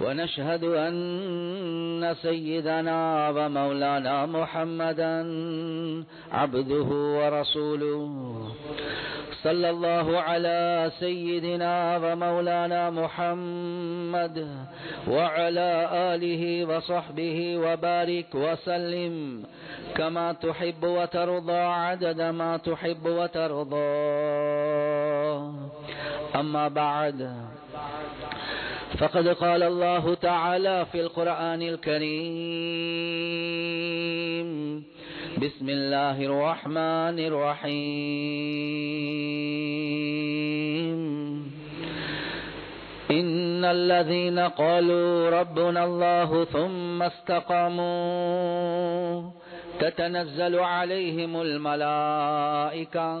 ونشهد أن سيدنا ومولانا محمدا عبده ورسوله. صلى الله على سيدنا ومولانا محمد وعلى آله وصحبه وبارك وسلم. كما تحب وترضى عدد ما تحب وترضى. أما بعد فقد قال الله تعالى في القرآن الكريم بسم الله الرحمن الرحيم. إن الذين قالوا ربنا الله ثم استقاموا تتنزل عليهم الملائكة.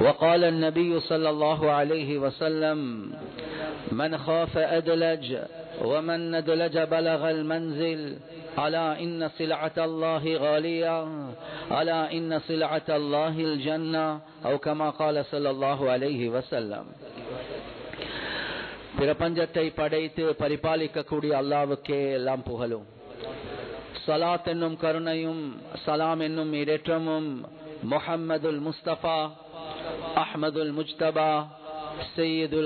وقال النبي صلى الله عليه وسلم من خاف أدلج ومن ندلج بلغ المنزل ألا إن سلعة الله غالية ألا إن سلعة الله الجنة أو كما قال صلى الله عليه وسلم பிரபஞ்சத்தை படைத்து பரிபாலிக்கக்கூடிய அல்லாவுக்கே எல்லாம் புகழும் சலாத் என்னும் கருணையும் சலாம் என்னும் இடேற்றமும் முஹம்மதுல் முஸ்தபா அஹ்மதுல் முஜ்தபா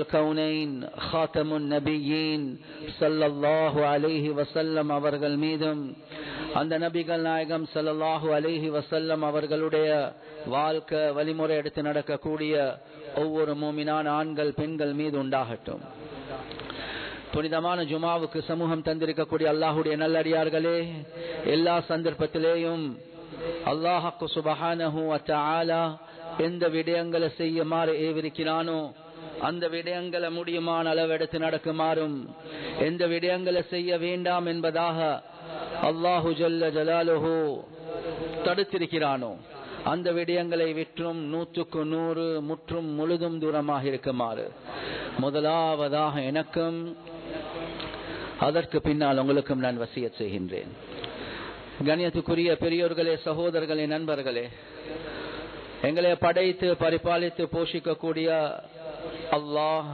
الكونين கவுனைன் النبيين நபியின் الله عليه வசல்லம் அவர்கள் மீதும். அந்த நபிகள் நாயகம் சல்லல்லாஹு அலைஹி வசல்லம் அவர்களுடைய வாழ்க்கை வழிமுறை எடுத்து நடக்கக்கூடிய ஒவ்வொரு மூமினான ஆண்கள் பெண்கள் மீது உண்டாகட்டும். புனிதமான ஜுமாவுக்கு சமூகம் தந்திருக்கக்கூடிய அல்லாஹுடைய நல்லடியார்களே எல்லா சந்தர்ப்பத்திலேயும் அல்லாஹக்கு சுபஹானஹு அத்தாலா எந்த விடயங்களை செய்யுமாறு ஏவிருக்கிறானோ அந்த விடயங்களை முடியுமான அளவெடுத்து நடக்குமாறும் எந்த விடயங்களை செய்ய வேண்டாம் என்பதாக அல்லாஹு ஜல்ல ஜலாலுஹு தடுத்திருக்கிறானோ அந்த விடயங்களை விற்றும் நூற்றுக்கு நூறு முற்றும் முழுதும் தூரமாக இருக்குமாறு. முதலாவதாக எனக்கும் அதற்கு பின்னால் உங்களுக்கும் நான் வசிய செய்கின்றேன். கணியத்துக்குரிய பெரியோர்களே சகோதரர்களே நண்பர்களே எங்களை படைத்து பரிபாலித்து போஷிக்கக்கூடிய அல்லாஹ்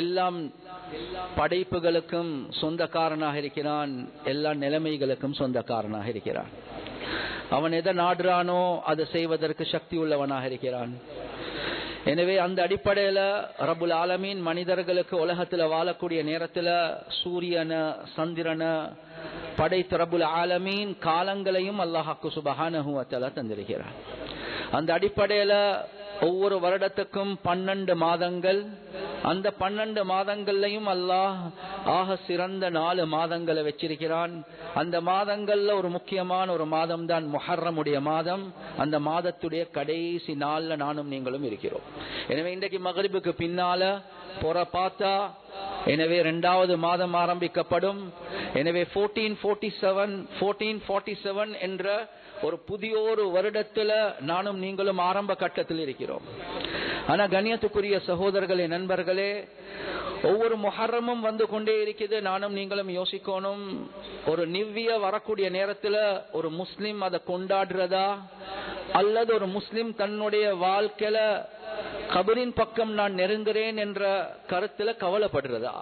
எல்லாம் படைப்புகளுக்கும் சொந்தக்காரனாக இருக்கிறான். எல்லா நிலைமைகளுக்கும் சொந்தக்காரனாக இருக்கிறான். அவன் எதை நாடுறானோ அதை செய்வதற்கு சக்தி உள்ளவனாக இருக்கிறான். எனவே அந்த அடிப்படையில் ரபுல் ஆலமீன் மனிதர்களுக்கு உலகத்துல வாழக்கூடிய நேரத்தில் சூரியனை சந்திரனை படைத்த ரபுல் ஆலமீன் காலங்களையும் அல்லாஹாக்கு சுபகானுவத்தல தந்திருக்கிறான் அந்த அடிப்படையில ஒவ்வொரு வருடத்துக்கும் பன்னெண்டு மாதங்கள். அந்த பன்னெண்டு மாதங்கள்லையும் அல்லாஹ் ஆக சிறந்த நாலு மாதங்களை வச்சிருக்கிறான். அந்த மாதங்கள்ல ஒரு முக்கியமான ஒரு மாதம் தான் முஹர்ரமுடைய மாதம். அந்த மாதத்துடைய கடைசி நாள்ல நானும் நீங்களும் இருக்கிறோம். எனவே இன்றைக்கு மகரிபுக்கு பின்னால பொறப்பாத்தா? பார்த்தா எனவே இரண்டாவது மாதம் ஆரம்பிக்கப்படும். எனவே fourteen forty seven fourteen forty seven என்ற ஒரு புதிய ஒரு வருடத்துல நானும் நீங்களும் ஆரம்ப கட்டத்தில் இருக்கிறோம். ஆனா கண்ணியத்துக்குரிய சகோதரர்களே நண்பர்களே ஒவ்வொரு மொஹரமும் வந்து கொண்டே இருக்குது. நானும் நீங்களும் யோசிக்கணும் ஒரு நிவ்விய வரக்கூடிய நேரத்துல ஒரு முஸ்லிம் அதை கொண்டாடுறதா? அல்லது ஒரு முஸ்லிம் தன்னுடைய வாழ்க்கையில கபரின் பக்கம் நான் நெருங்குறேன் என்ற கருத்துல கவலைப்படுறதா?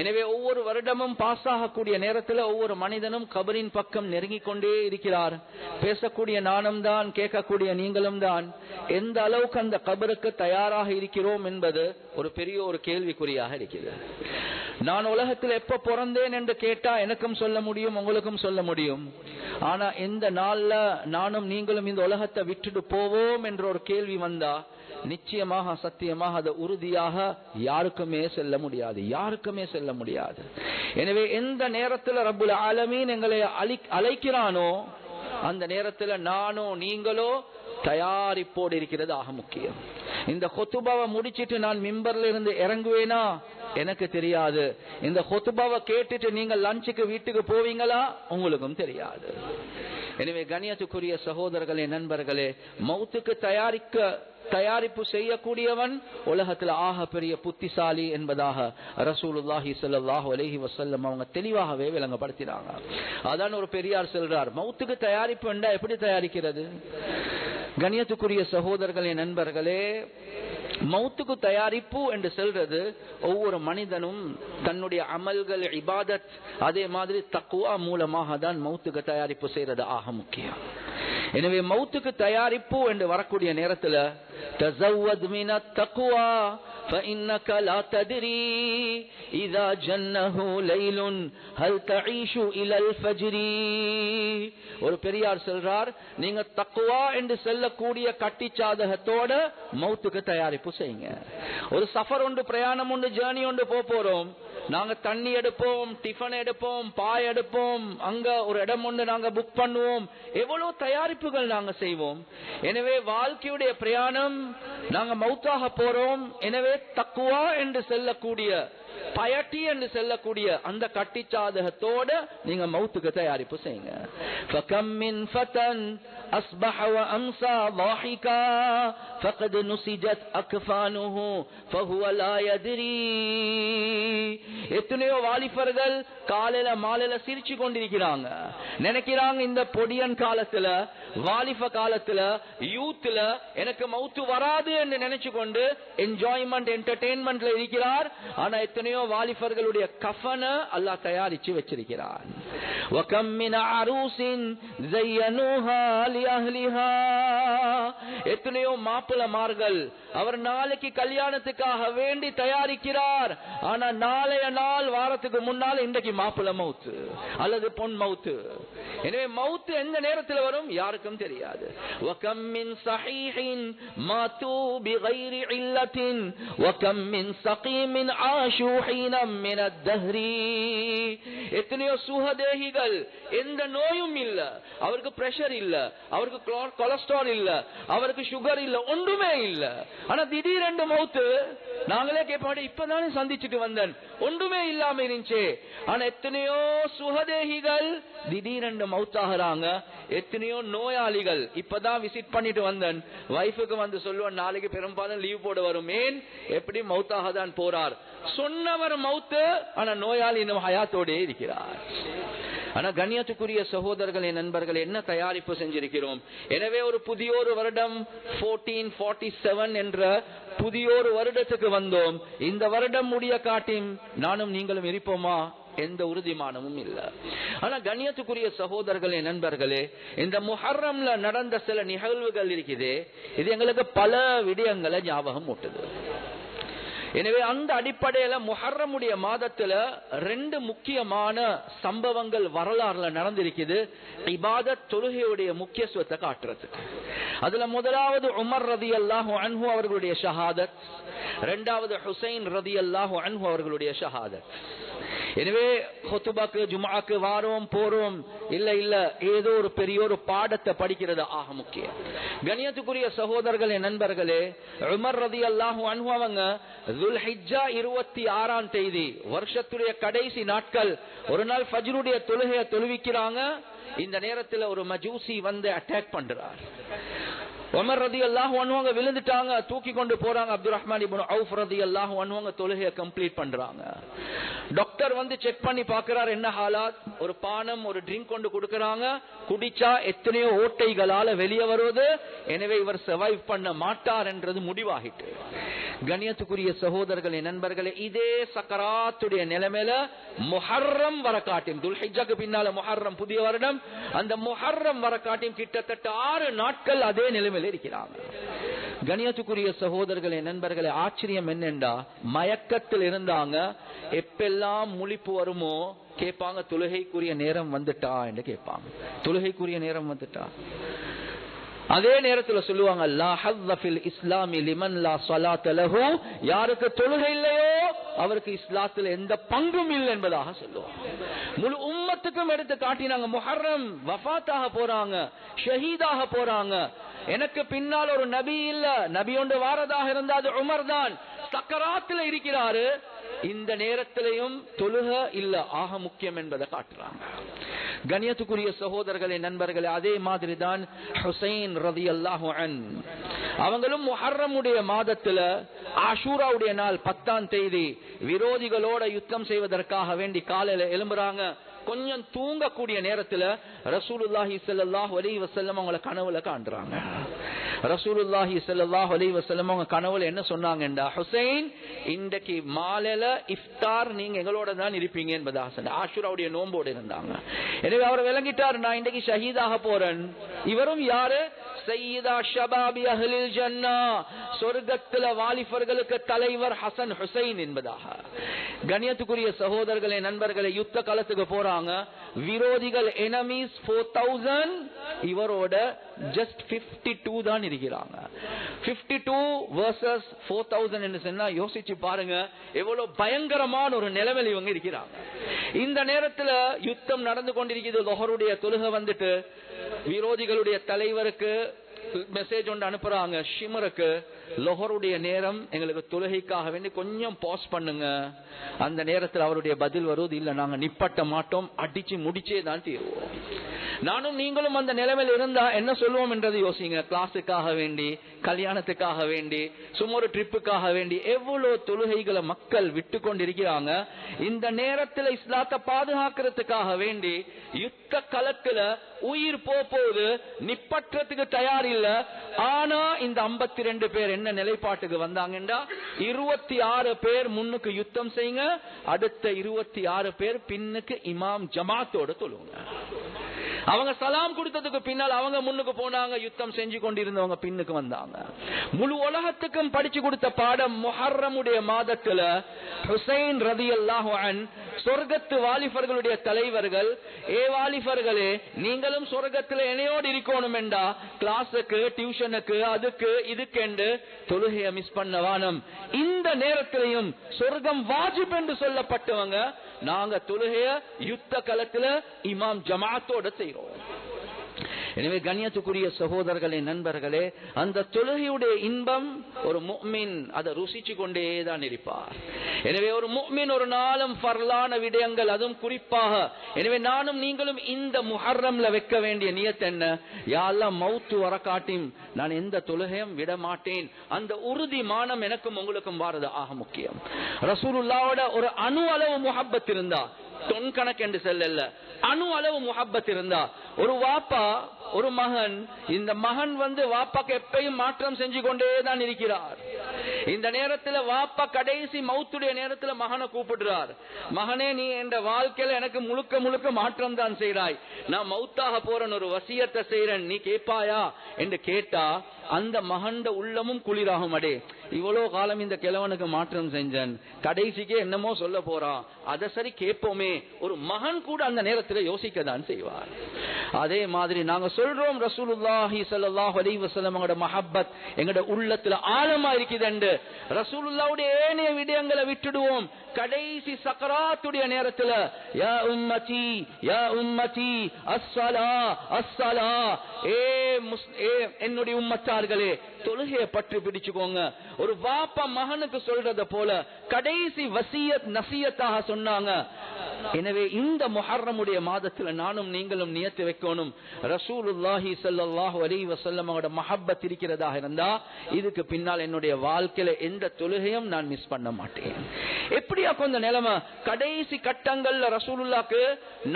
எனவே ஒவ்வொரு வருடமும் பாஸ் ஆகக்கூடிய நேரத்தில் ஒவ்வொரு மனிதனும் கபரின் பக்கம் நெருங்கிக் கொண்டே இருக்கிறார். பேசக்கூடிய நானும் தான் கேட்கக்கூடிய நீங்களும் தான். எந்த அளவுக்கு அந்த கபருக்கு தயாராக இருக்கிறோம் என்பது ஒரு பெரிய ஒரு கேள்விக்குறியாக இருக்கிறது. நான் உலகத்தில் எப்ப பிறந்தேன் என்று கேட்டா எனக்கும் சொல்ல முடியும் உங்களுக்கும் சொல்ல முடியும். ஆனா எந்த நாள்ல நானும் நீங்களும் இந்த உலகத்தை விட்டுட்டு போவோம் என்ற ஒரு கேள்வி வந்தா நிச்சயமாக சத்தியமாக அதை உறுதியாக யாருக்குமே செல்ல முடியாது. யாருக்குமே செல்ல முடியாது. எனவே எந்த நேரத்தில் ரபுல் ஆலமீன் எங்களை அழைக்கிறானோ அந்த நேரத்தில் நானோ நீங்களோ தயாரிப்போடு இருக்கிறது ஆக முக்கியம். இந்த கொத்துபாவை முடிச்சிட்டு நான் மிம்பர்ல இருந்து இறங்குவேனா? எனக்கு தெரியாது. இந்த கொத்துபாவை கேட்டுட்டு நீங்க லஞ்சுக்கு வீட்டுக்கு போவீங்களா? உங்களுக்கும் தெரியாது. எனவே கணியத்துக்குரிய சகோதரர்களே நண்பர்களே மௌத்துக்கு தயாரிக்க தயாரிப்பு செய்யக்கூடியவன் உலகத்தில் ஆக பெரிய புத்திசாலி என்பதாக ரசூலுல்லாஹி ஸல்லல்லாஹு அலஹி வசல்லம் அவங்க தெளிவாகவே விளங்கப்படுத்தினாங்க. அதான் ஒரு பெரியார் சொல்றார் மௌத்துக்கு தயாரிப்பு என்றா எப்படி தயாரிக்கிறது? கணியத்துக்குரிய சகோதரர்களே நண்பர்களே மௌத்துக்கு தயாரிப்பு என்று சொல்றது ஒவ்வொரு மனிதனும் தன்னுடைய அமல்கள் இபாதத் அதே மாதிரி தக்குவா மூலமாக தான் மௌத்துக்கு தயாரிப்பு செய்யறது ஆக முக்கியம். எனவே மௌத்துக்கு தயாரிப்பு என்று வரக்கூடிய நேரத்தில் تزود من التقوى فإنك لا تدري إذا جنه ليل هل تعيش إلى الفجر ஒரு பெரியார் சொல்றார் நீங்க தக்குவா என்று செல்லக்கூடிய கட்டி சாதகத்தோட மௌத்துக்கு தயாரிப்பு செய்யுங்க ஒரு சஃபர் உண்டு பிரயாணம் உண்டு ஜேர்னி உண்டு போக போறோம் நாங்க தண்ணி எடுப்போம் டிஃபன் எடுப்போம் பாய் எடுப்போம் அங்க ஒரு இடம் ஒன்று நாங்க புக் பண்ணுவோம். எவ்வளவு தயாரிப்புகள் நாங்க செய்வோம். எனவே வாழ்க்கையுடைய பிரயாணம் நாங்க மௌத்தாக போறோம். எனவே தக்குவா என்று செல்லக்கூடிய பயட்டி என்று செல்லக்கூடிய அந்த கட்டிச்சாதகத்தோட நீங்க மவுத்துக்கு தயாரிப்பு செய்யுங்க. أصبح وأمسى ضاحكا فقد نسجت أكفانه فهو لا يدري எத்தனையோ வாலிபர்கள் காலையில மாலையில சிரிச்சு கொண்டிருக்கிறாங்க நினைக்கிறாங்க இந்த பொடியன் காலத்துல வாலிப காலத்துல யூத்ல எனக்கு மௌத்து வராது என்று நினைச்சு கொண்டு என்ஜாய்மெண்ட் என்டர்டெயின்மெண்ட்ல இருக்கிறார் ஆனா எத்தனையோ வாலிபர்களுடைய கஃபன அல்லாஹ் தயாரிச்சு வச்சிருக்கிறார் எத்தனையோ மாப்பிளமார்கள் அவர் நாளைக்கு கல்யாணத்துக்காக வேண்டி தயாரிக்கிறார். ஆனா நாளைய நாள் வாரத்துக்கு முன்னால் இன்றைக்கு மாப்பிள மவுத்து அல்லது பொன் மவுத்து. எனவே மவுத்து எந்த நேரத்தில் வரும்? யாருக்கும் தெரியாது. எத்தனையோ சுகதேகிகள் எந்த நோயும் இல்ல. அவருக்கு பிரஷர் இல்ல. அவருக்கு கொலஸ்ட்ரால் இல்ல. அவருக்கு சுகர் இல்ல. ஒன்றுமே இல்ல. ஆனா திடீரென்று மவுத்து நாங்களே கேட்பாடு இப்பதானே சந்திச்சுட்டு வந்தேன். ஒன்றுமே இல்லாம இருந்துச்சு. ஆனா எத்தனையோ சுகதேகிகள் திடீரென்று மவுத்தாகிறாங்க எத்தனையோ நோயாளிகள் இப்பதான் விசிட் பண்ணிட்டு வந்தேன். வைஃபுக்கு வந்து சொல்லுவேன் நாளைக்கு பெரும்பாலும் லீவ் போட வரும். ஏன்? எப்படி மவுத்தாக தான் போறார்? சொன்னவர் மவுத்து ஆனா நோயாளி இன்னும் ஹயாத்தோடே இருக்கிறார். ஆனா கண்ணியத்துக்குரிய சகோதரர்களே நண்பர்கள் என்ன தயாரிப்பு செஞ்சிருக்கிறோம்? எனவே ஒரு புதியோரு வருடம் போர்டீன் ஃபார்ட்டி செவன் என்ற புதியோரு வருடத்துக்கு வந்தோம். இந்த வருடம் முடிய காட்டியும் நானும் நீங்களும் இருப்போமா? எந்த உறுதிமானமும் இல்ல. ஆனா கண்ணியத்துக்குரிய சகோதரர்களே நண்பர்களே இந்த முஹர்ரம்ல நடந்த சில நிகழ்வுகள் இருக்குது. இது எங்களுக்கு பல விடயங்களை ஞாபகம் ஊட்டுது. எனவே அந்த அடிப்படையில முஹர்ரமுடைய மாதத்துல ரெண்டு முக்கியமான சம்பவங்கள் வரலாறுல நடந்திருக்குது. இபாதத் தொழுகையுடைய முக்கியத்துவத்தை காட்டுறது அதுல முதலாவது உமர் ரதி அல்லாஹு அன்ஹு அவர்களுடைய ஷஹாதத். இரண்டாவது ஹுசைன் ரதி அல்லாஹு அன்ஹு அவர்களுடைய ஷஹாதத். எனவே ஹொத்துபாக்கு ஜுமாக்கு வாரோம் போறோம். இல்ல இல்ல ஏதோ ஒரு பெரிய ஒரு பாடத்தை படிக்கிறது. ஆக முக்கியம். கணியத்துக்குரிய சகோதரர்களே நண்பர்களே உமர் ரதி அல்லாஹு அனுபவங்க அவங்க இருபத்தி ஆறாம் தேதி வருஷத்துடைய கடைசி நாட்கள் ஒரு நாள் ஃபஜ்ருடைய தொழுகையை தொழுவிக்கிறாங்க. இந்த நேரத்தில் ஒரு மஜூசி வந்து அட்டாக் பண்றார். உமர் ரதி அல்லாஹ் அனுவங்க விழுந்துட்டாங்க தூக்கி கொண்டு போறாங்க. அப்துல் ரஹ்மான் இபுன் அவுஃப் ரதி அல்லாஹ் அனுவங்க தொழுகையை கம்ப்ளீட் பண்றாங்க. டாக்டர் வந்து செக் பண்ணி பாக்குறாரு என்ன ஹாலாத்? ஒரு பானம் ஒரு ட்ரிங்க் கொண்டு கொடுக்கறாங்க. குடிச்சா எத்தனையோ ஓட்டைகளால வெளியே வருவது. எனவே இவர் சர்வைவ் பண்ண மாட்டார் என்றது முடிவாகிட்டு. கணியத்துக்குரிய சகோதரர்களே நண்பர்களே இதே சக்கராத்துடைய நிலைமையில முஹர்ரம் வர காட்டும் துல்ஹிஜாக்கு பின்னால முஹர்ரம் புதிய வருடம் அந்த முஹர்ரம் வர காட்டியும் கிட்டத்தட்ட ஆறு நாட்கள் அதே நிலைமையில இருக்கிறாங்க. கணியத்துக்குரிய சகோதரர்களே நண்பர்களே ஆச்சரியம் என்னென்றா மயக்கத்தில் இருந்தாங்க எப்பெல்லாம் முழிப்பு வருமோ கேட்பாங்க தொழுகைக்குரிய நேரம் வந்துட்டா என்று கேட்பாங்க. தொழுகைக்குரிய நேரம் வந்துட்டா. அதே நேரத்துல சொல்லுவாங்க இஸ்லாமி லிமன் லா யாருக்கு தொழுகை இல்லையோ அவருக்கு இஸ்லாத்துல எந்த பங்கும் இல்லை என்பதாக சொல்லுவாங்க. முழு உம்மத்துக்கும் எடுத்து காட்டினாங்க முஹர்ரம் வஃபாத்தாக போறாங்க ஷஹீதாக போறாங்க. எனக்கு பின்னால் ஒரு நபி இல்ல நபி ஒன்று வாரதாக இருந்தா அது உமர் தான். சக்கராத்துல இருக்கிறாரு. இந்த நேரத்திலையும் தொழுக இல்ல ஆக முக்கியம் என்பதை காட்டுறாங்க. கணியத்துக்குரிய சகோதரர்களே நண்பர்களே அதே மாதிரி தான் ஹுசைன் ரதி அல்லாஹு அவங்களும் முஹர்ரமுடைய மாதத்துல ஆஷூராவுடைய நாள் பத்தாம் தேதி விரோதிகளோட யுத்தம் செய்வதற்காக வேண்டி காலையில எழும்புறாங்க. கொஞ்சம் தூங்கக்கூடிய நேரத்துல ரசூலுல்லாஹி ஸல்லல்லாஹு அலைஹி வசல்லம் அவங்களை கனவுல காண்றாங்க. ரசூலுல்லாஹி சல்லாஹ் அலி வசலம் அவங்க கனவுல என்ன சொன்னாங்கண்டா? ஹுசைன் இன்றைக்கு மாலையில இஃப்தார் நீங்க எங்களோட தான் இருப்பீங்க என்பதாக சொன்ன ஆஷுராவுடைய நோம்போடு இருந்தாங்க. எனவே அவர் விளங்கிட்டார் நான் இன்றைக்கு ஷஹீதாக போறேன். இவரும் யாரு? சையீதா ஷபாபி அஹ்லில் ஜன்னா. சொர்க்கத்துல வாலிபர்களுக்கு தலைவர் ஹசன் ஹுசைன் என்பதாக. கணியத்துக்குரிய சகோதரர்களே நண்பர்களே யுத்த காலத்துக்கு போறாங்க. விரோதிகள் எனமீஸ் ஃபோர் தௌசண்ட் இவரோட ஜஸ்ட் பிப்டி டூ தான் இருக்கிறாங்க. Fifty two versus four thousand என்று சொன்னா யோசிச்சு பாருங்க எவ்வளவு பயங்கரமான ஒரு நிலைமையில் இவங்க இருக்கிறாங்க. இந்த நேரத்தில் யுத்தம் நடந்து கொண்டிருக்கிறது லொஹருடைய தொழுகை வந்துட்டு விரோதிகளுடைய தலைவருக்கு மெசேஜ் ஒன்று அனுப்புறாங்க ஷிமருக்கு. லொஹருடைய நேரம் எங்களுக்கு தொழுகைக்காக வேண்டி கொஞ்சம் பாஸ் பண்ணுங்க. அந்த நேரத்தில் அவருடைய பதில் வருவது இல்ல. நாங்க நிப்பட்ட மாட்டோம். அடிச்சு முடிச்சே தான் தீர்வோம். நானும் நீங்களும் அந்த நிலைமையில் இருந்தா என்ன சொல்லுவோம் என்றது யோசிங்க. கிளாஸுக்காக வேண்டி கல்யாணத்துக்காக வேண்டி சும்மா ஒரு ட்ரிப்புக்காக வேண்டி எவ்வளவு தொழுகைகளை மக்கள் விட்டு கொண்டிருக்கிறாங்க. இந்த நேரத்தில் இஸ்லாத்தை பாதுகாக்கிறதுக்காக வேண்டி யுத்த களத்துல உயிர் போகுது நிப்பற்றத்துக்கு தயார் இல்ல. ஆனா இந்த ஐம்பத்தி ரெண்டு பேர் என்ன நிலைப்பாட்டுக்கு வந்தாங்கடா இருபத்தி ஆறு பேர் முன்னுக்கு யுத்தம் செய்யுங்க அடுத்த இருபத்தி ஆறு பேர் பின்னுக்கு இமாம் ஜமாத்தோட தொழுங்க அவங்க சலாம் கொடுத்ததுக்கு பின்னால் அவங்க முன்னுக்கு போனாங்க யுத்தம் செஞ்சு கொண்டிருந்தவங்க பின்னுக்கு வந்தாங்க. முழு உலகத்துக்கும் படிச்சு கொடுத்த பாடம் முஹர்ரமுடைய மாதத்துல ஹுசைன் ரதி அல்லாஹன் சொர்க்கத்து வாலிபர்களுடைய தலைவர்கள் ஏ வாலிபர்களே நீங்களும் சொர்க்கத்துல இணையோடு இருக்கணும் என்றா கிளாஸுக்கு டியூஷனுக்கு அதுக்கு இதுக்கென்று? தொழுகையை மிஸ் பண்ண வானம். இந்த நேரத்திலையும் சொர்க்கம் வாஜிப் என்று சொல்லப்பட்டவங்க நாங்க தொழுகைய யுத்த களத்துல இமாம் ஜமாத்தோட செய்யறோம் எனவே கண்ணியத்துக்குரிய சகோதரர்களே நண்பர்களே அந்த தொழுகையுடைய இன்பம் ஒரு முக்மின் அதை ருசிச்சு கொண்டே தான் இருப்பார். எனவே ஒரு முக்மின் ஒரு நாளும் பரலான விடயங்கள் அதுவும் குறிப்பாக. எனவே நானும் நீங்களும் இந்த முஹர்ரம்ல வைக்க வேண்டிய நியத் என்ன? யாரெல்லாம் மவுத்து வர காட்டியும் நான் எந்த தொழுகையும் விட மாட்டேன் அந்த உறுதி மானம் எனக்கும் உங்களுக்கும் வாரது ஆக முக்கியம். ரசூலுல்லாவோட ஒரு அணு அளவு முஹப்பத் இருந்தா தொன் கணக்கு என்று செல்லல. அணு அளவு முகப்பத் இருந்தா. ஒரு வாப்பா ஒரு மகன் இந்த மகன் வந்து வாப்பாக்கு எப்பயும் மாற்றம் செஞ்சு கொண்டே தான் இருக்கிறார். இந்த நேரத்துல வாப்பா கடைசி மௌத்துடைய நேரத்துல மகனை கூப்பிடுறார். மகனே நீ என்ற வாழ்க்கையில எனக்கு முழுக்க முழுக்க மாற்றம் தான் செய்யறாய் நான் மௌத்தாக போறேன் ஒரு வசியத்தை செய்யறேன் நீ கேட்பாயா? என்று கேட்டா அந்த மகண்ட உள்ளமும் குளிராகும் அடே. இவ்வளவு காலம் இந்த கிழவனுக்கு மாற்றம் செஞ்சன். கடைசிக்கே என்னமோ சொல்ல போறான் அதை சரி கேட்போமே ஒரு மகன் கூட அந்த நேரத்தில் யோசிக்க தான் செய்வார். அதே மாதிரி நாங்க சொல்றோம் ரசூலுல்லாஹி ஸல்லல்லாஹு அலைஹி வசலம் எங்களோட மஹப்பத் எங்களோட உள்ளத்துல ஆழமா இருக்குதுண்டு. ரசூலுல்லாவுடைய ஏனைய விடயங்களை விட்டுடுவோம். கடைசி சக்கராத்துடைய நேரத்துல யா உம்மதி யா உம்மதி அஸ்ஸலா அஸ்ஸலா ஏ முஸ் ஏ என்னுடைய உம்மத்தார்களே தொழுகையை பற்றி பிடிச்சுக்கோங்க. ஒரு வாப்பா மகனுக்கு சொல்றத போல கடைசி வசியத் நசியத்தாக சொன்னாங்க. எனவே இந்த முஹர்ரமுடைய மாதத்தில் நானும் நீங்களும் நியத்து வைக்கணும். ரசூலுல்லாஹி ஸல்லல்லாஹு அலி வஸல்லம் அவரோட மஹப்பத் இருக்கிறதாக இருந்தா இதுக்கு பின்னால் என்னுடைய வாழ்க்கையில எந்த தொழுகையும் நான் மிஸ் பண்ண மாட்டேன். எப்படியா கொஞ்ச நிலைமை? கடைசி கட்டங்கள்ல ரசூலுல்லாக்கு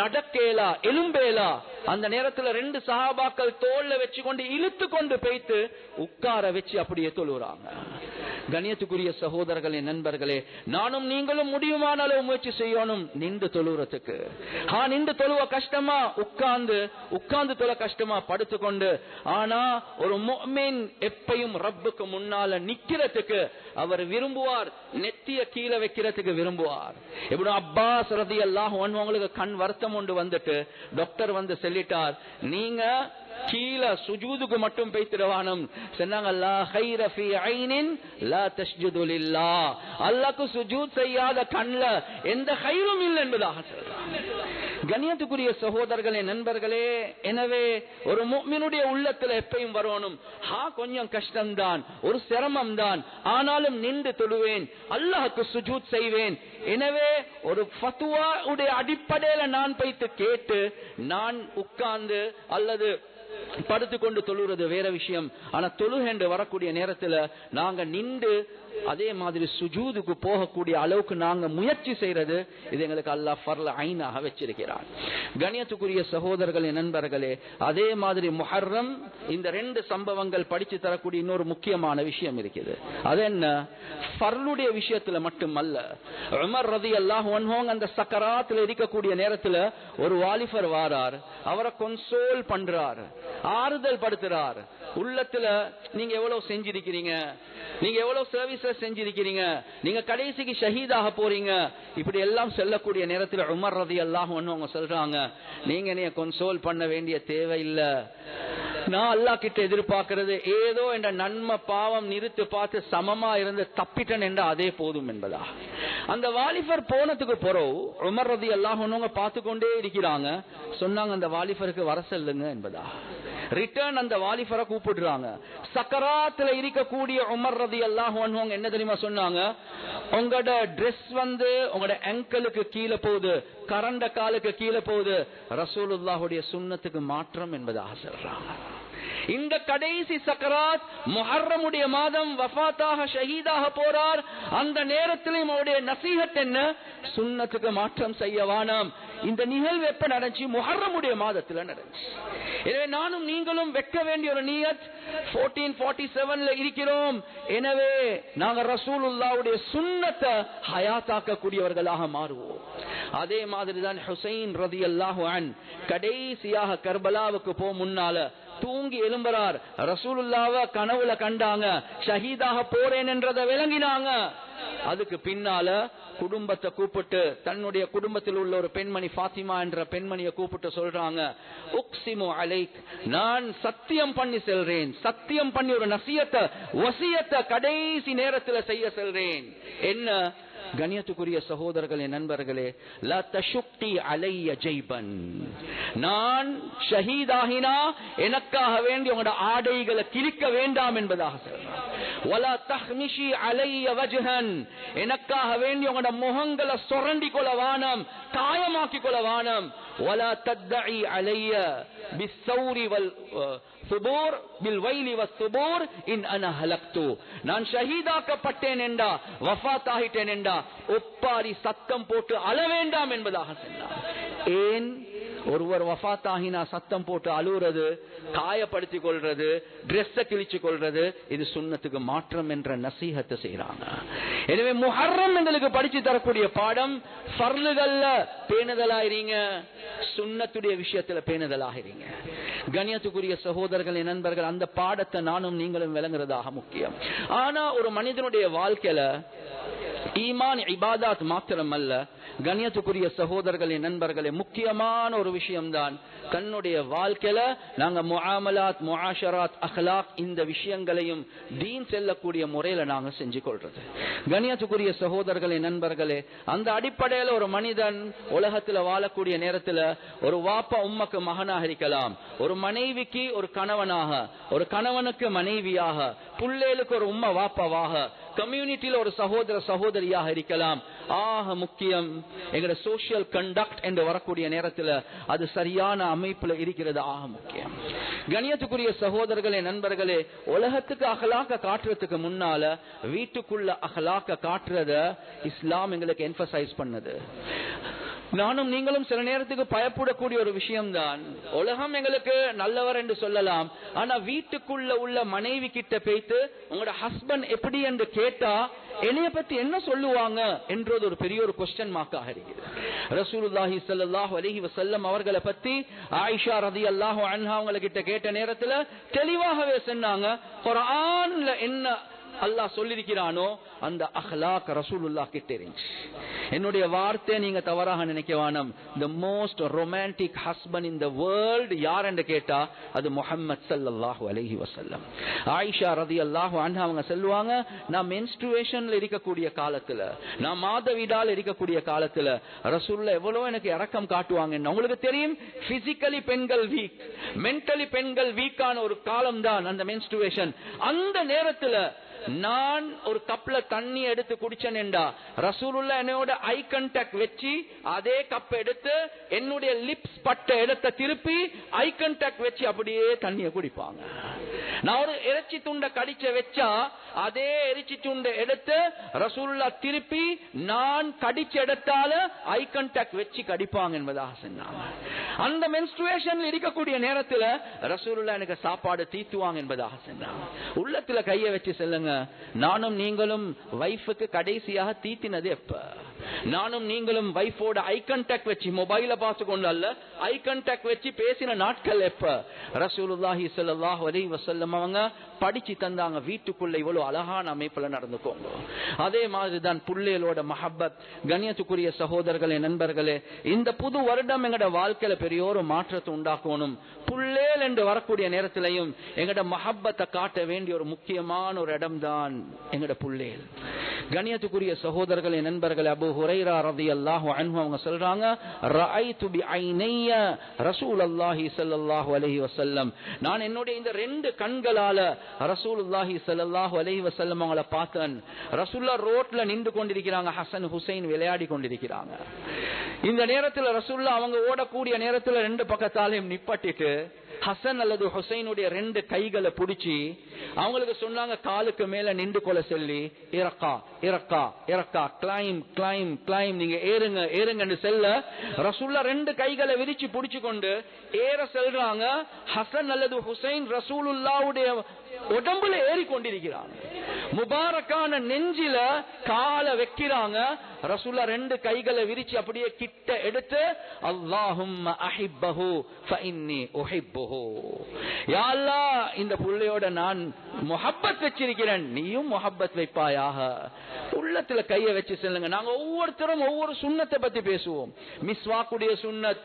நடக்கேலா எலும்பேலா அந்த நேரத்துல ரெண்டு சஹாபாக்கள் தோல்ல வச்சு கொண்டு இழுத்து கொண்டு பெய்த்து உட்கார வச்சு அப்படியே தொழுறாங்க கணியத்துக்குரிய சகோதரர்களே நண்பர்களே நானும் நீங்களும் முடியுமான அளவு முயற்சி செய்யணும். நின்று தொழுறதுக்கு ஆ நின்று தொழுவ கஷ்டமா? உட்கார்ந்து உட்கார்ந்து தொழ கஷ்டமா? படுத்துக்கொண்டு. ஆனா ஒரு மீன் எப்பையும் ரப்புக்கு முன்னால நிக்கிறதுக்கு அவர் விரும்புவார். நெத்திய கீழே வைக்கிறதுக்கு விரும்புவார். இப்படி அப்பாஸ் ரதி எல்லாம் உங்களுக்கு கண் வருத்தம் கொண்டு வந்துட்டு டாக்டர் வந்து சொல்லிட்டார் நீங்க கீழே சுஜூதுக்கு மட்டும் பேத்திரவானம் சொன்னாங்க அல்லாக்கு சுஜூத் செய்யாத கண்ல எந்த ஹைரும் இல்லை என்பதாக கண்ணியத்துக்குரிய சகோதரர்களே நண்பர்களே எனவே ஒரு முஃமினுடைய உள்ளத்துல எப்பயும் வரணும் ஹா கொஞ்சம் கஷ்டம்தான் ஒரு சிரமம் தான் ஆனாலும் நின்று தொழுவேன் அல்லாஹுக்கு சுஜூத் செய்வேன். எனவே ஒரு ஃபத்துவா உடைய அடிப்படையில நான் போய்த்து கேட்டு நான் உட்கார்ந்து அல்லது படுத்துக்கொண்டு தொழுகிறது தொழுறது வேற விஷயம். ஆனா தொழுகென்று வரக்கூடிய நேரத்துல நாங்க நின்று அதே மாதிரி சுஜூதுக்கு போகக்கூடிய அளவுக்கு நாங்க முயற்சி செய்யறது இது எங்களுக்கு அல்லாஹ் ஃபர்ல ஐனாக வச்சிருக்கிறார் கணியத்துக்குரிய சகோதரர்களே நண்பர்களே அதே மாதிரி முஹர்ரம் இந்த ரெண்டு சம்பவங்கள் படிச்சு தரக்கூடிய இன்னொரு முக்கியமான விஷயம் இருக்குது. அது என்ன? ஃபர்லுடைய விஷயத்துல மட்டுமல்ல உமர் ரதி அல்லாஹ் அந்த சக்கராத்துல இருக்கக்கூடிய நேரத்துல ஒரு வாலிபர் வாரார் அவரை கொன்சோல் பண்றார். ஆறுதல் படுத்துறார். உள்ளத்துல நீங்க எவ்வளவு செஞ்சிருக்கிறீங்க? நீங்க எவ்வளவு சர்வீஸ் செஞ்சிருக்கிறீங்க? நீங்க கடைசிக்கு ஷஹீதாக போறீங்க? இப்படி எல்லாம் செல்லக்கூடிய நேரத்தில் உமர் ரதி அல்லாஹ் அவங்க சொல்றாங்க நீங்க என்னைய கொன்சோல் பண்ண வேண்டிய தேவையில்லை. நான் அல்லா கிட்ட எதிர்பார்க்கிறது. ஏதோ என்ற நன்மை பாவம் நிறுத்து பார்த்து சமமா இருந்து தப்பிட்டன் என்ற அதே போதும் என்பதா? அந்த வாலிபர் போனதுக்கு பிறகு உமர் ரதி அல்லாஹ் பார்த்து கொண்டே இருக்கிறாங்க. சொன்னாங்க அந்த வாலிபருக்கு வர செல்லுங்க என்பதா? ரிட்டர்ன் அந்த வாலிபரை கூப்பிடுறாங்க. சக்கராத்துல இருக்கக்கூடிய உமர் ரதி அல்லாஹ் என்ன தெரியுமா சொன்னாங்க? உங்களோட ட்ரெஸ் வந்து உங்களோட அங்கலுக்கு கீழே போகுது. கரண்ட காலுக்கு கீழே போகுது. ரசூலுல்லாஹுடைய சுண்ணத்துக்கு மாற்றம் என்பது ஆசைறாங்க இந்த கடைசி சக்கராத் முஹர்ரமுடைய மாதம் வஃபாத்தாக ஷஹீதாக போறார். அந்த நேரத்திலும் அவருடைய நசீகத் என்ன? சுண்ணத்துக்கு மாற்றம் செய்ய வானாம். இந்த நிகழ்வு எப்ப நடந்துச்சு? முஹர்ரமுடைய மாதத்துல நடந்துச்சு. எனவே நானும் நீங்களும் வைக்க வேண்டிய ஒரு நியத் 1447ல இருக்கிறோம். எனவே நாங்க ரசூலுல்லாவுடைய சுண்ணத்தை ஹயாத்தாக்கக்கூடியவர்களாக மாறுவோம். அதே மாதிரி தான் ஹுசைன் ரதி அல்லாஹு அன் கடைசியாக கர்பலாவுக்கு போ முன்னால தூங்கி எழும்புறார். ரசூலுல்லாவ கனவுல கண்டாங்க. ஷஹீதாக போறேன் என்றதை விளங்கினாங்க. அதுக்கு பின்னால குடும்பத்தை கூப்பிட்டு தன்னுடைய குடும்பத்தில் உள்ள ஒரு பெண்மணி பாத்திமா என்ற பெண்மணியை கூப்பிட்டு சொல்றாங்க உக்சிமு அலைக் நான் சத்தியம் பண்ணி செல்றேன். சத்தியம் பண்ணி ஒரு நசியத்தை வசியத்தை கடைசி நேரத்தில் செய்ய செல்றேன். என்ன? கண்ணியத்துக்குரிய சகோதரர்களே நண்பர்களே ல தஷுக்தி அலைய ஜெய்பன். நான் ஷஹீதாகினா எனக்காக வேண்டி உங்களோட ஆடைகளை கிழிக்க வேண்டாம் என்பதாக சொல்றான் வலா தஹ்மிஷி அலைய வஜ்ஹன் எனக்காக வேண்டி உங்களோட முகங்களை சுரண்டி கொள்ள வானம் காயமாக்கி கொள்ள வானம். ولا تدعي علي بالثور والثبور بالويل والثبور ان انا هلكت நான் ஷஹீதாக்கப்பட்டேன் என்றா வஃபாத் ஆகிட்டேன் என்றா ஒப்பாரி சத்தம் போட்டு அழ வேண்டாம் என்பதாக சொன்னார் ஏன் ஒருவர் வஃபாத் நான் சத்தம் போட்டு அழுவுறது காயப்படுத்தி கொள்றது ட்ரெஸ்ஸ கிழிச்சு கொள்றது இது சுண்ணத்துக்கு மாற்றம் என்ற நசீகத்தை செய்யறாங்க எனவே முஹர்ரம் எங்களுக்கு படிச்சு தரக்கூடிய பாடம் பர்லுகள்ல பேணுதலாகிறீங்க சுண்ணத்துடைய விஷயத்துல பேணுதலாகிறீங்க. கணியத்துக்குரிய சகோதரர்கள் நண்பர்கள் அந்த பாடத்தை நானும் நீங்களும் விளங்குறதாக முக்கியம். ஆனா ஒரு மனிதனுடைய வாழ்க்கையில ஈமான் இபாதாத் மாத்திரம் அல்ல கண்ணியத்துக்குரிய சகோதரர்களே நண்பர்களே முக்கியமான ஒரு விஷயம்தான் தன்னுடைய வாழ்க்கையில நாங்க முஆமலாத் முஆஷராத் அஹ்லாக் இந்த விஷயங்களையும் தீன் செல்லக்கூடிய முறையில நாங்க செஞ்சு கொள்றது. கண்ணியத்துக்குரிய சகோதரர்களே நண்பர்களே அந்த அடிப்படையில ஒரு மனிதன் உலகத்துல வாழக்கூடிய நேரத்துல ஒரு வாப்பா உம்மக்கு மகனாக இருக்கலாம். ஒரு மனைவிக்கு ஒரு கணவனாக ஒரு கணவனுக்கு மனைவியாக பிள்ளைகளுக்கு ஒரு உம்ம வாப்பாவாக கம்யூனிட்டியில ஒரு சகோதர சகோதரியாக இருக்கலாம். ஆக முக்கியம். எங்கட சோசியல் கண்டக்ட் என்று வரக்கூடிய நேரத்தில் அது சரியான அமைப்புல இருக்கிறது. ஆக முக்கியம். கணியத்துக்குரிய சகோதரர்களே நண்பர்களே உலகத்துக்கு அகலாக்க காட்டுறதுக்கு முன்னால வீட்டுக்குள்ள அகலாக்க காட்டுறத இஸ்லாம் எங்களுக்கு என்பசைஸ் பண்ணது. நானும் நீங்களும் சில நேரத்துக்கு பயப்படக்கூடிய ஒரு விஷயம்தான். உலகம் எங்களுக்கு நல்லவர் என்று சொல்லலாம். ஆனா வீட்டுக்குள்ள உள்ள மனைவி கிட்ட பேய்த்து உங்களோட ஹஸ்பண்ட் எப்படி என்று கேட்டா என்னைய பத்தி என்ன சொல்லுவாங்க? என்றது ஒரு பெரிய ஒரு கொஸ்டின் மார்க்காக இருக்குது ரசூலுல்லாஹி சல்லாஹ் அலஹி வசல்லம் அவர்களை பத்தி ஆயிஷா ரதி ரலியல்லாஹு அன்ஹா அவங்களை கிட்ட கேட்ட நேரத்துல தெளிவாகவே சொன்னாங்க குரான்ல என்ன அல்லாஹ் சொல்லிருக்கிறானோ அந்த அஹ்லாக் ரசூலுல்லா கிட்ட இருந்துச்சு. என்னுடைய வார்த்தை நீங்க தவறாக நினைக்க வேணாம். The most romantic husband in the world யார் என்று கேட்டா அது முஹம்மது ஸல்லல்லாஹு அலைஹி வசல்லம் ஆயிஷா ரதி அல்லாஹு அண்ணா அவங்க சொல்லுவாங்க நான் மென்ஸ்ட்ருவேஷன்ல இருக்கக்கூடிய காலத்துல நான் மாதவிடால் இருக்கக்கூடிய காலத்துல ரசூல்ல எவ்வளவு எனக்கு இறக்கம் காட்டுவாங்க உங்களுக்கு தெரியும்? பிசிக்கலி பெண்கள் வீக் மென்டலி பெண்கள் வீக்கான ஒரு காலம் தான் அந்த மென்ஸ்ட்ருவேஷன் அந்த நேரத்துல நான் ஒரு கப்ல தண்ணி எடுத்து குடிச்சேன்டா ரசூலுல்லா என்னோட ஐ கண்டாக்ட் வச்சு அதே கப் எடுத்து என்னுடைய லிப்ஸ் பட்ட இடத்தை திருப்பி ஐ கண்டாக்ட் வச்சு அப்படியே தண்ணியை குடிப்பாங்க. நான் ஒரு இறைச்சி துண்டை கடிச்ச வச்சா அதே இறைச்சி துண்டை எடுத்து ரசூலுல்லா திருப்பி நான் கடிச்ச இடத்தால ஐ கண்டாக்ட் வச்சு கடிப்பாங்க என்பதாக சொன்னாங்க. அந்த மென்ஸ்ட்ருவேஷன்ல இருக்கக்கூடிய நேரத்தில் ரசூலுல்லா எனக்கு சாப்பாடு தீத்துவாங்க என்பதாக சொன்னாங்க. உள்ளத்துல கையை வச்சு செல்லுங்க நானும் நீங்களும் வைஃபுக்கு கடைசியாக தீத்தினது எப்ப? நானும் நீங்களும் வைஃபோட ஐ கண்டாக்ட் வச்சு மொபைல பார்த்து கொண்டு அல்ல ஐ கண்டாக்ட் வச்சு பேசின நாட்கள் எப்ப? ரசூலுல்லாஹி சல்லாஹ் அலி வசல்லம் அவங்க படிச்சு தந்தாங்க. வீட்டுக்குள்ள இவ்வளவு அழகான அமைப்புல நடந்துக்கோங்க. அதே மாதிரிதான் புள்ளைகளோட மஹப்பத் கண்ணியத்துக்குரிய சகோதரர்களே நண்பர்களே இந்த புது வருடம் எங்கட வாழ்க்கையில பெரிய ஒரு மாற்றத்தை உண்டாக்கணும். புள்ளேல் என்று வரக்கூடிய நேரத்திலையும் எங்கட மஹப்பத்தை காட்ட வேண்டிய ஒரு முக்கியமான ஒரு இடம் தான் எங்கட புள்ளேல். கண்ணியத்துக்குரிய சகோதரர்களே நண்பர்களே அபு ஹுரைரா ரலியல்லாஹு அன்ஹு அவங்க சொல்றாங்க ரஅய்து ரசூல் ரசூலுல்லாஹி ஸல்லல்லாஹு அலைஹி வஸல்லம். நான் என்னுடைய இந்த ரெண்டு கண்களால ரசூலுல்லாஹி ஸல்லல்லாஹு அலைஹி வஸல்லம் அவங்கள பார்த்தேன். ரசூலுல்லாஹ் ரோட்ல நின்று கொண்டிருக்கிறாங்க ஹசன் ஹுசைன் விளையாடி கொண்டிருக்கிறாங்க. இந்த நேரத்தில் ரசூலுல்லாஹ் அவங்க ஓடக்கூடிய நேரத்தில் ரெண்டு பக்கத்தாலையும் நிப்பட்டிட்டு ஹசன் அல்லது ஹுசைனுடைய ரெண்டு கைகளை பிடிச்சி அவங்களுக்கு சொன்னாங்க காலுக்கு மேல நின்று கொள்ள சொல்லி இறக்கா இறக்கா இறக்கா கிளைம் கிளைம் கிளைம் நீங்க ஏறுங்க ஏறுங்கன்னு செல்ல ரசூல்லா ரெண்டு கைகளை விரிச்சு பிடிச்சு கொண்டு ஏற செல்றாங்க ஹசன் அல்லது ஹுசைன் ரசூலுல்லாவுடைய உடம்புல ஏறி கொண்டிருக்கிறாங்க முபாரக்கான நெஞ்சில காலை வைக்கிறாங்க ரசூல்லா ரெண்டு கைகளை விரிச்சு அப்படியே கிட்ட எடுத்து அல்லாஹும் அஹிப்பஹு ஃபஇன்னி உஹிப்புஹு. யா அல்லாஹ் இந்த புள்ளையோட நான் முஹப்பத் வச்சிருக்கிறேன். நீயும் முஹப்பத் வைப்பாயாக. உள்ளத்துல கைய வச்சு சொல்லுங்க. நாங்க ஒவ்வொருத்தரும் ஒவ்வொரு சுண்ணத்தை பத்தி பேசுவோம். மிஸ்வாக்குடைய சுண்ணத்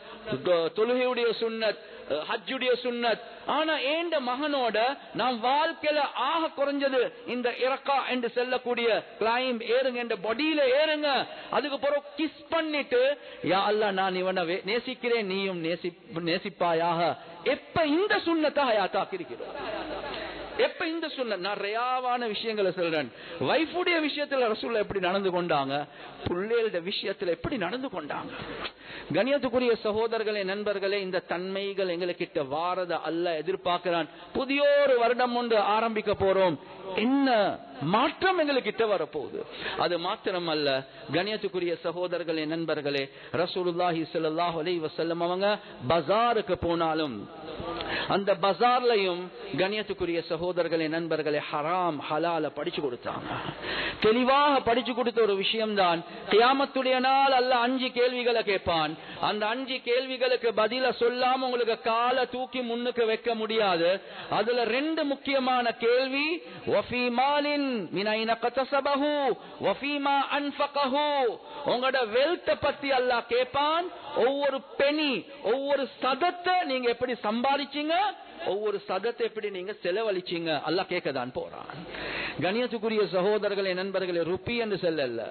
தொழுகையுடைய சுண்ணத் ஹஜ்ஜுடைய சுண்ணத். ஆனா ஏண்ட மகனோட நான் வாழ்க்கையில ஆக குறைஞ்சது இந்த இறக்கா என்று செல்லக்கூடிய கிளைம் ஏறுங்க என்ற பாடியில ஏறுங்க. அதுக்கு பிறகு கிஸ் பண்ணிட்டு யா அல்ல நான் இவனை நேசிக்கிறேன் நீயும் நேசி நேசிப்பாயாக. எப்ப இந்த சுண்ணத்தை ஹயாத்தாக்கிருக்கிறோம் எப்ப இந்த சொல்ல நிறையாவான விஷயங்களை சொல்றேன். வைஃபுடைய விஷயத்துல ரசூல்ல எப்படி நடந்து கொண்டாங்க? புள்ளைகளோட விஷயத்துல எப்படி நடந்து கொண்டாங்க? கணியத்துக்குரிய சகோதரர்களே நண்பர்களே இந்த தன்மைகள் எங்களுக்கிட்ட வாரத அல்ல எதிர்பார்க்கிறான். புதிய ஒரு வருடம் ஒன்று ஆரம்பிக்க போறோம். என்ன மாற்றம் எங்களுக்கிட்ட வரப்போகுது. அது மாத்திரம் அல்ல கணியத்துக்குரிய சகோதரர்களே நண்பர்களே ரசூலுல்லாஹி சல்லாஹ் அலி வசல்லம் அவங்க பஜாருக்கு போனாலும் அந்த பசார்லயும் கணியத்துக்குரிய சகோதரர்களே நண்பர்களே ஹராம் ஹலால படிச்சு கொடுத்தாங்க. தெளிவாக படிச்சு கொடுத்த ஒரு விஷயம்தான் கியாமத்துடைய நாள் அல்ல அஞ்சு கேள்விகளை கேட்பான் அந்த அஞ்சு கேள்விகளுக்கு பதில சொல்லாம உங்களுக்கு காலை தூக்கி முன்னுக்கு வைக்க முடியாது. அதுல ரெண்டு முக்கியமான கேள்வி வஃபீமா அன்ஃபகஹு? உங்களோட வெல்த்த பத்தி அல்லாஹ் கேட்பான் ஒவ்வொரு பெனி ஒவ்வொரு சதத்தை நீங்க எப்படி சம்பாதிச்சீங்க? ஒவ்வொரு சதத்தை எப்படி நீங்க செலவழிச்சீங்க? அல்ல கேட்கதான் போறான். கணியத்துக்குரிய சகோதரர்களே நண்பர்களே ருப்பி என்று செல்லல்ல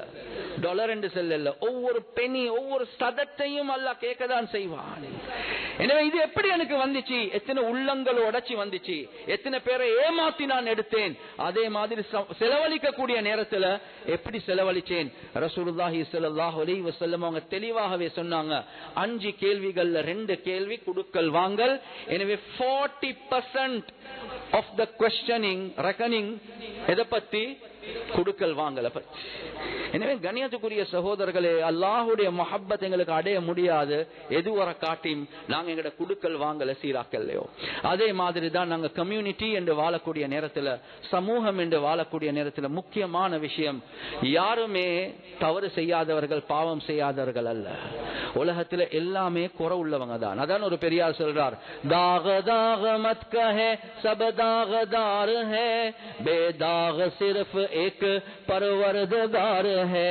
டாலர் என்று செல்லல்ல ஒவ்வொரு பெனி ஒவ்வொரு சதத்தையும் அல்ல கேட்கதான் செய்வான். எனவே இது எப்படி எனக்கு வந்துச்சு? எத்தனை உள்ளங்கள் உடைச்சி வந்துச்சு? எத்தனை பேரை ஏமாத்தி நான் எடுத்தேன்? அதே மாதிரி ச- செலவழிக்கக்கூடிய நேரத்துல எப்படி செலவழிச்சேன்? ரசூலுல்லாஹி ஸல்லல்லாஹு அலைஹி வஸல்லம் அவங்க தெளிவாகவே சொன்னாங்க அஞ்சு கேள்விகள்ல ரெண்டு கேள்வி குடுக்கல் வாங்கல். எனவே 40% ஆஃப் த கொஸ்டனிங் ரெக்கனிங் எதை பத்தி? குடுக்கல் வாங்கல எனவே கண்ணியத்துக்குரிய சகோதரர்களே அல்லாஹுடைய மொஹப்பத் எங்களுக்கு அடைய முடியாது. எது வர காட்டியும் நாங்க எங்கட குடுக்கல் வாங்கல சீராக்கல்லையோ அதே மாதிரி தான் நாங்க கம்யூனிட்டி என்று வாழக்கூடிய நேரத்துல சமூகம் என்று வாழக்கூடிய நேரத்துல முக்கியமான விஷயம் யாருமே தவறு செய்யாதவர்கள் பாவம் செய்யாதவர்கள் அல்ல. உலகத்துல எல்லாமே குறை உள்ளவங்க தான். அதான் ஒரு பெரியார் சொல்றார் தாக தாக மத் கஹே தாக தாகதார் ஹே பேதாக ஏக்கு பர்வர்தகார் ஹே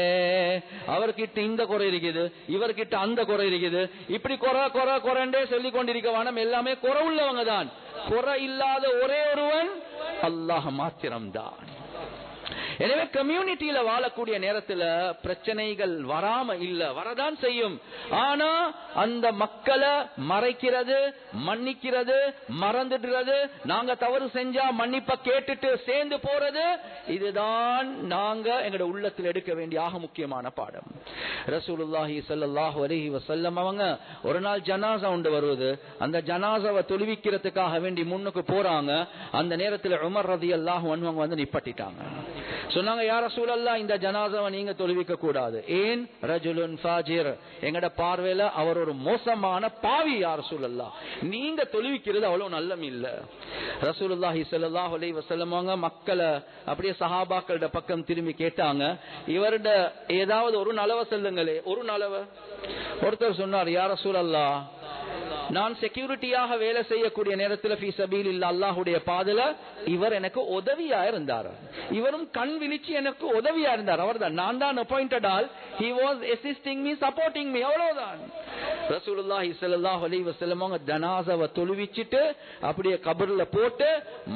அவர்கிட்ட இந்த குறை இருக்குது இவர்கிட்ட அந்த குறை இருக்குது. இப்படி குறை குறை குறைண்டே சொல்லிக் கொண்டிருக்க வேணாம் எல்லாமே குறை உள்ளவங்க தான். குறை இல்லாத ஒரே ஒருவன் அல்லாஹ் மாத்திரம்தான். எனவே கம்யூனிட்டியில வாழக்கூடிய நேரத்துல பிரச்சனைகள் வராம இல்ல வரதான் செய்யும். ஆனா அந்த மக்களை மறைக்கிறது மன்னிக்கிறது மறந்துடுறது நாங்க தவறு செஞ்சா மன்னிப்ப கேட்டுட்டு சேர்ந்து போறது இதுதான் நாங்க எங்களோட உள்ளத்தில் எடுக்க வேண்டிய ஆக முக்கியமான பாடம். ரசூலுல்லாஹி சல்லாஹு அலஹி வசல்லம் அவங்க ஒரு நாள் ஜனாசா உண்டு வருவது. அந்த ஜனாசாவை தொழுவிக்கிறதுக்காக வேண்டி முன்னுக்கு போறாங்க. அந்த நேரத்தில் உமர் ரலியல்லாஹு அன்ஹு வந்து நிப்பட்டிட்டாங்க. சொன்னாங்க யார சூழல்லா இந்த ஜனாசாவை நீங்க தொழுவிக்க கூடாது. ஏன்? ரஜுலுன் ஃபாஜிர். எங்கட பார்வையில அவர் ஒரு மோசமான பாவி யார் சூழல்லா நீங்க தொழுவிக்கிறது அவ்வளவு நல்லம் இல்ல ரசூலுல்லாஹி ஸல்லல்லாஹு அலைஹி வஸல்லம் அவங்க மக்களை அப்படியே சஹாபாக்களோட பக்கம் திரும்பி கேட்டாங்க. இவரோட ஏதாவது ஒரு நலவ சொல்லுங்களே. ஒரு நலவ. ஒருத்தர் சொன்னார் யார சூழல்லா நான் செக்யூரிட்டியாக வேலை செய்யக்கூடிய நேரத்தில் அல்லாஹுடைய பாதல இவர் எனக்கு உதவியா இருந்தார். இவரும் கண் விழிச்சு எனக்கு உதவியா இருந்தார். அவர் தான் நான் தான் appointed all he was assisting me supporting me அவ்வளவுதான். ரசூலுல்லாஹி ஸல்லல்லாஹு அலைஹி வஸல்லம் அவங்க தொழுவிச்சிட்டு அப்படியே கபர்ல போட்டு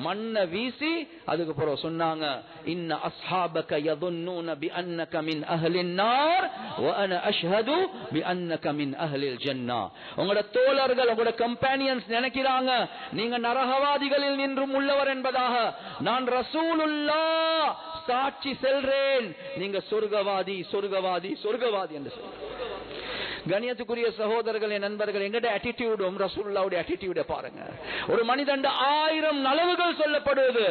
மண்ணை வீசி அதுக்கு அப்புறம் சொன்னாங்க இன்ன அஸ்ஹாபக யதுன்னுன பி அன்னக மின் அஹ்லின் நார் வ அன அஷ்ஹது பி அன்னக மின் அஹ்லில் ஜன்னா. உங்களோட தோழர்கள் உங்களோட கம்பேனியன்ஸ் நினைக்கிறாங்க. நீங்க நரகவாதிகளில் நின்றும் உள்ளவர் என்பதாக. நான் ரசூலுல்லா சாட்சி செல்றேன். நீங்க சொர்க்கவாதி சொர்க்கவாதி சொர்க்கவாதி என்று சொல்றேன் கணியத்துக்குரிய சகோதரர்களே நண்பர்கள் எங்கட அட்டிடியூடும் ரசூல்லாவுடைய அட்டிடியூட பாருங்க. ஒரு மனிதன் ஆயிரம் நலவுகள் சொல்லப்படுவது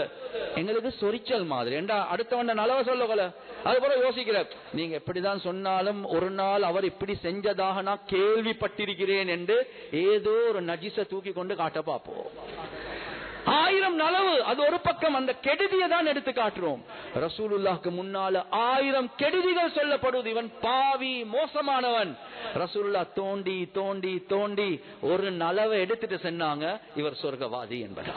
எங்களுக்கு சொரிச்சல் மாதிரி. ஏண்டா அடுத்தவன் நலவை சொல்லல அது போல யோசிக்கிற நீங்க எப்படிதான் சொன்னாலும் ஒரு நாள் அவர் இப்படி செஞ்சதாக நான் கேள்விப்பட்டிருக்கிறேன் என்று ஏதோ ஒரு நஜிச தூக்கி கொண்டு காட்ட பார்ப்போம். ஆயிரம் நலவு. அது ஒரு பக்கம் அந்த கெடுதியை தான் எடுத்து காட்டுறோம். ரசூலுல்லாக்கு முன்னால ஆயிரம் கெடுதிகள் சொல்லப்படுவது இவன் பாவி மோசமானவன். ரசூலுல்லா தோண்டி தோண்டி தோண்டி ஒரு நலவை எடுத்துட்டு சென்னாங்க. இவர் சொர்க்கவாதி என்பதா.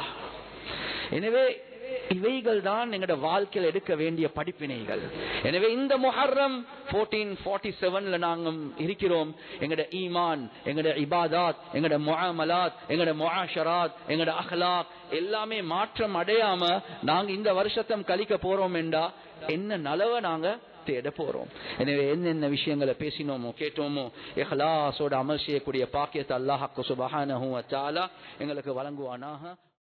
எனவே இவைகள் தான் எங்களோட வாழ்க்கையில் எடுக்க வேண்டிய படிப்பினைகள். எனவே இந்த முஹர்ரம் 1447 ல நாங்க இருக்கிறோம். எங்களோட ஈமான் எங்களோட இபாதாத் எங்களோட முஆமலாத் எங்களோட முஆஷராத் எங்களோட அஹ்லாக் எல்லாமே மாற்றம் அடையாம நாங்க இந்த வருஷத்தம் கழிக்க போறோம் என்றா என்ன நலவை நாங்க தேட போறோம். எனவே என்னென்ன விஷயங்களை பேசினோமோ கேட்டோமோ இஹ்லாஸோட அமல் செய்யக்கூடிய பாக்கியத்தை அல்லாஹ் சுபஹானஹும் வ எங்களுக்கு வழங்குவானாக.